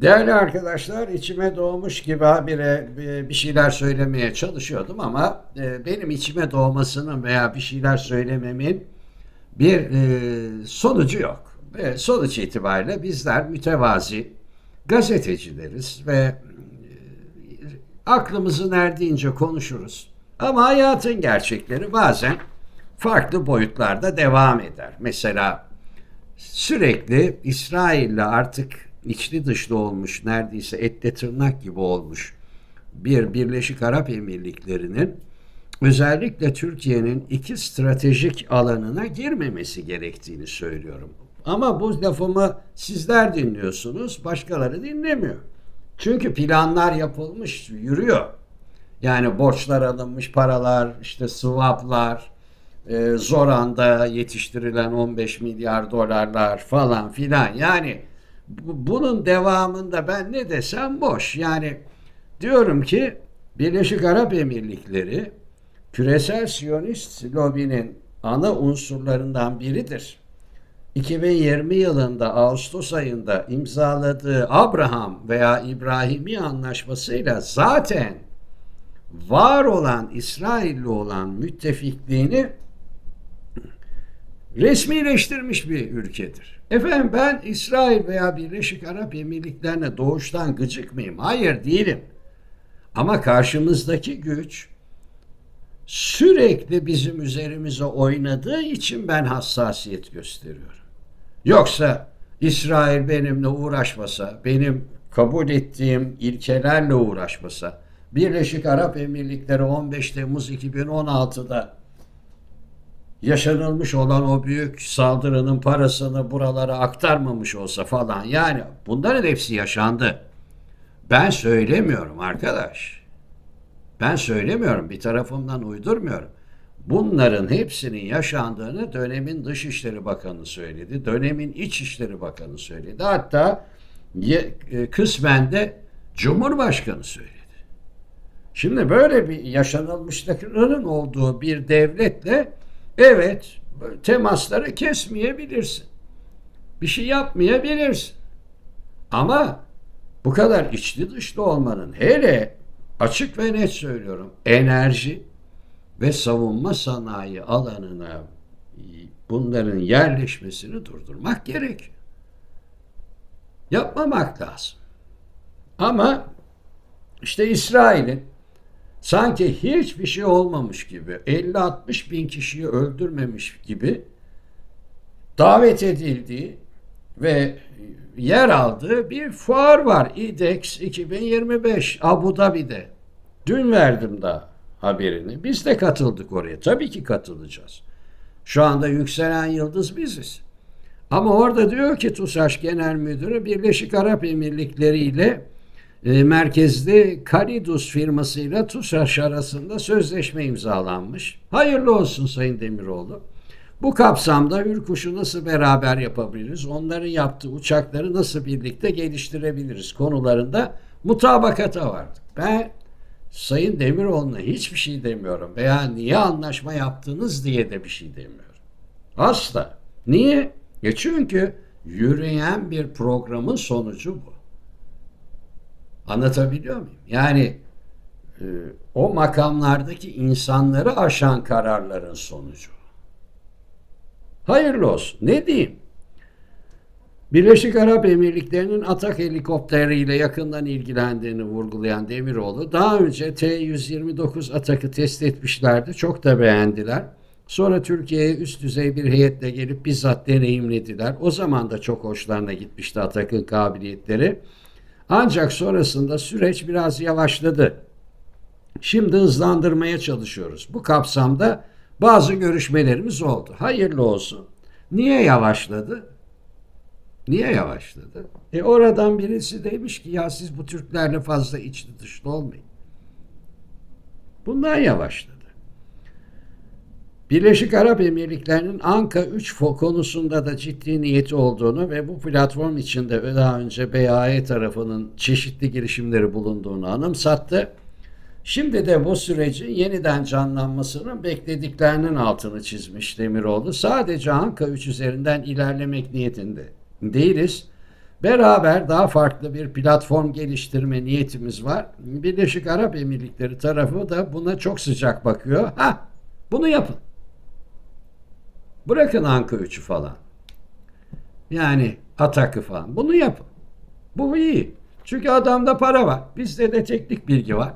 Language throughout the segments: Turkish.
Değerli arkadaşlar, içime doğmuş gibi habire bir şeyler söylemeye çalışıyordum ama e, benim içime doğmasının veya bir şeyler söylememin bir e, sonucu yok. Sonuç itibariyle bizler mütevazi gazetecileriz ve e, aklımızın erdiğince konuşuruz. Ama hayatın gerçekleri bazen farklı boyutlarda devam eder. Mesela sürekli İsrail'le artık içli dışlı olmuş, neredeyse etle tırnak gibi olmuş bir Birleşik Arap Emirlikleri'nin özellikle Türkiye'nin iki stratejik alanına girmemesi gerektiğini söylüyorum. Ama bu lafımı sizler dinliyorsunuz, başkaları dinlemiyor. Çünkü planlar yapılmış, yürüyor. Yani borçlar alınmış paralar, işte swaplar, e, zor anda yetiştirilen 15 milyar dolarlar falan filan. Yani bunun devamında ben ne desem boş. Yani diyorum ki Birleşik Arap Emirlikleri küresel Siyonist lobinin ana unsurlarından biridir. 2020 yılında Ağustos ayında imzaladığı Abraham veya İbrahimi anlaşmasıyla zaten var olan İsrail'le olan müttefikliğini resmileştirmiş bir ülkedir. Efendim ben İsrail veya Birleşik Arap Emirlikleri'ne doğuştan gıcık mıyım? Hayır değilim. Ama karşımızdaki güç sürekli bizim üzerimize oynadığı için ben hassasiyet gösteriyorum. Yoksa İsrail benimle uğraşmasa, benim kabul ettiğim ilkelerle uğraşmasa, Birleşik Arap Emirlikleri 15 Temmuz 2016'da yaşanılmış olan o büyük saldırının parasını buralara aktarmamış olsa falan yani bunların hepsi yaşandı. Ben söylemiyorum arkadaş. Ben söylemiyorum bir tarafımdan uydurmuyorum. Bunların hepsinin yaşandığını dönemin Dışişleri Bakanı söyledi. Dönemin İçişleri Bakanı söyledi. Hatta e, kısmen de Cumhurbaşkanı söyledi. Şimdi böyle bir yaşanılmışlıkların olduğu bir devletle evet temasları kesmeyebilirsin. Bir şey yapmayabilirsin. Ama bu kadar içli dışlı olmanın hele açık ve net söylüyorum enerji ve savunma sanayi alanına bunların yerleşmesini durdurmak gerekiyor. Yapmamak lazım. Ama işte İsrail'in sanki hiçbir şey olmamış gibi 50-60 bin kişiyi öldürmemiş gibi davet edildiği ve yer aldığı bir fuar var. IDEX 2025 Abu Dhabi'de. Dün verdim daha haberini. Biz de katıldık oraya. Tabii ki katılacağız. Şu anda yükselen yıldız biziz. Ama orada diyor ki TUSAŞ Genel Müdürü Birleşik Arap Emirlikleri ile e, merkezli Kalidus firmasıyla TUSAŞ arasında sözleşme imzalanmış. Hayırlı olsun Sayın Demiroğlu. Bu kapsamda Hürkuş'u nasıl beraber yapabiliriz? Onların yaptığı uçakları nasıl birlikte geliştirebiliriz konularında mutabakata vardık. Ben Sayın Demiroğlu'na hiçbir şey demiyorum veya niye anlaşma yaptınız diye de bir şey demiyorum. Asla. Niye? E çünkü yürüyen bir programın sonucu bu. Anlatabiliyor muyum? Yani e, o makamlardaki insanları aşan kararların sonucu. Hayırlı olsun. Ne diyeyim? Birleşik Arap Emirlikleri'nin atak helikopteriyle yakından ilgilendiğini vurgulayan Demiroğlu, daha önce T-129 atakı test etmişlerdi, çok da beğendiler. Sonra Türkiye'ye üst düzey bir heyetle gelip bizzat deneyimlediler. O zaman da çok hoşlarına gitmişti atakın kabiliyetleri. Ancak sonrasında süreç biraz yavaşladı. Şimdi hızlandırmaya çalışıyoruz. Bu kapsamda bazı görüşmelerimiz oldu. Hayırlı olsun. Niye yavaşladı? Niye yavaşladı? E oradan birisi demiş ki ya siz bu Türklerle fazla içli dışlı olmayın. Bundan yavaşladı. Birleşik Arap Emirlikleri'nin Anka 3 fo- konusunda da ciddi niyeti olduğunu ve bu platform içinde daha önce BAE tarafının çeşitli girişimleri bulunduğunu anımsattı. Şimdi de bu sürecin yeniden canlanmasının beklediklerinin altını çizmiş Demiroğlu. Sadece Anka 3 üzerinden ilerlemek niyetinde değiliz. Beraber daha farklı bir platform geliştirme niyetimiz var. Birleşik Arap Emirlikleri tarafı da buna çok sıcak bakıyor. Ha, bunu yapın. Bırakın Anka 3'ü falan. Yani Atak'ı falan. Bunu yapın. Bu iyi. Çünkü adamda para var. Bizde de teknik bilgi var.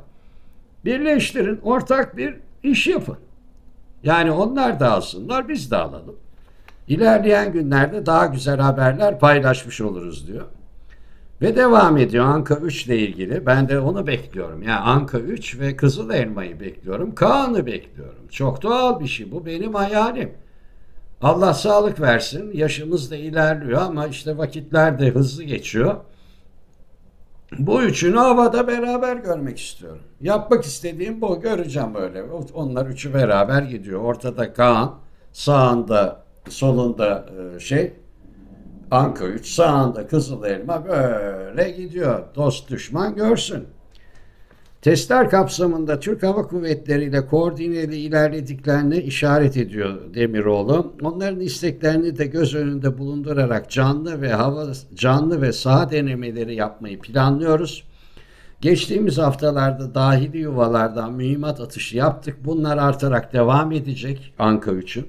Birleştirin, ortak bir iş yapın. Yani onlar da alsınlar, biz de alalım. İlerleyen günlerde daha güzel haberler paylaşmış oluruz diyor. Ve devam ediyor Anka 3 ile ilgili. Ben de onu bekliyorum. Yani Anka 3 ve Kızıl Elma'yı bekliyorum. Kaan'ı bekliyorum. Çok doğal bir şey. Bu benim hayalim. Allah sağlık versin. Yaşımız da ilerliyor ama işte vakitler de hızlı geçiyor. Bu üçünü havada beraber görmek istiyorum. Yapmak istediğim bu. Göreceğim böyle. Onlar üçü beraber gidiyor. Ortada Kaan, sağında, solunda e, şey, Anka 3, sağında Kızıl Elma böyle gidiyor. Dost düşman görsün. Testler kapsamında Türk Hava Kuvvetleri ile koordineli ilerlediklerini işaret ediyor Demiroğlu. Onların isteklerini de göz önünde bulundurarak canlı ve hava canlı ve saha denemeleri yapmayı planlıyoruz. Geçtiğimiz haftalarda dahili yuvalardan mühimmat atışı yaptık. Bunlar artarak devam edecek Anka 3'ün.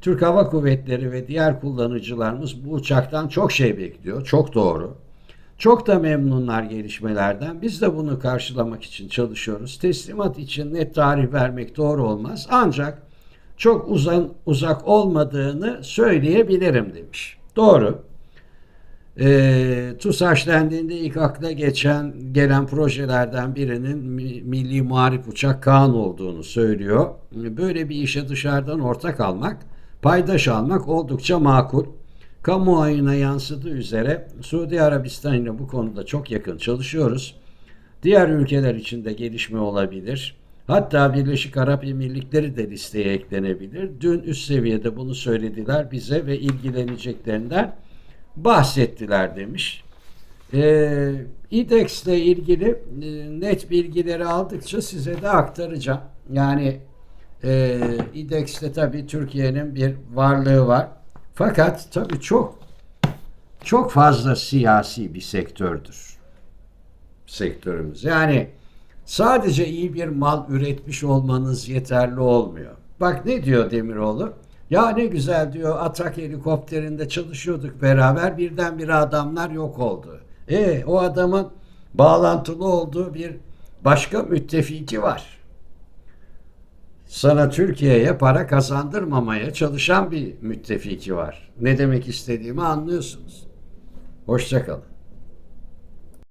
Türk Hava Kuvvetleri ve diğer kullanıcılarımız bu uçaktan çok şey bekliyor. Çok doğru. Çok da memnunlar gelişmelerden. Biz de bunu karşılamak için çalışıyoruz. Teslimat için net tarih vermek doğru olmaz. Ancak çok uzan, uzak olmadığını söyleyebilirim demiş. Doğru. E, TUSAŞ dendiğinde ilk akla geçen gelen projelerden birinin mi- Milli Muharip Uçak Kaan olduğunu söylüyor. Böyle bir işe dışarıdan ortak almak, paydaş almak oldukça makul. Kamuoyuna yansıdığı üzere Suudi Arabistan ile bu konuda çok yakın çalışıyoruz. Diğer ülkeler için de gelişme olabilir. Hatta Birleşik Arap Emirlikleri de listeye eklenebilir. Dün üst seviyede bunu söylediler bize ve ilgileneceklerinden bahsettiler demiş. Ee, İDEX ile ilgili e, net bilgileri aldıkça size de aktaracağım. Yani e, İDEX'te tabii Türkiye'nin bir varlığı var. Fakat tabii çok çok fazla siyasi bir sektördür sektörümüz. Yani sadece iyi bir mal üretmiş olmanız yeterli olmuyor. Bak ne diyor Demiroğlu? Ya ne güzel diyor Atak helikopterinde çalışıyorduk beraber birdenbire adamlar yok oldu. E o adamın bağlantılı olduğu bir başka müttefiki var. Sana Türkiye'ye para kazandırmamaya çalışan bir müttefiki var. Ne demek istediğimi anlıyorsunuz. Hoşçakalın.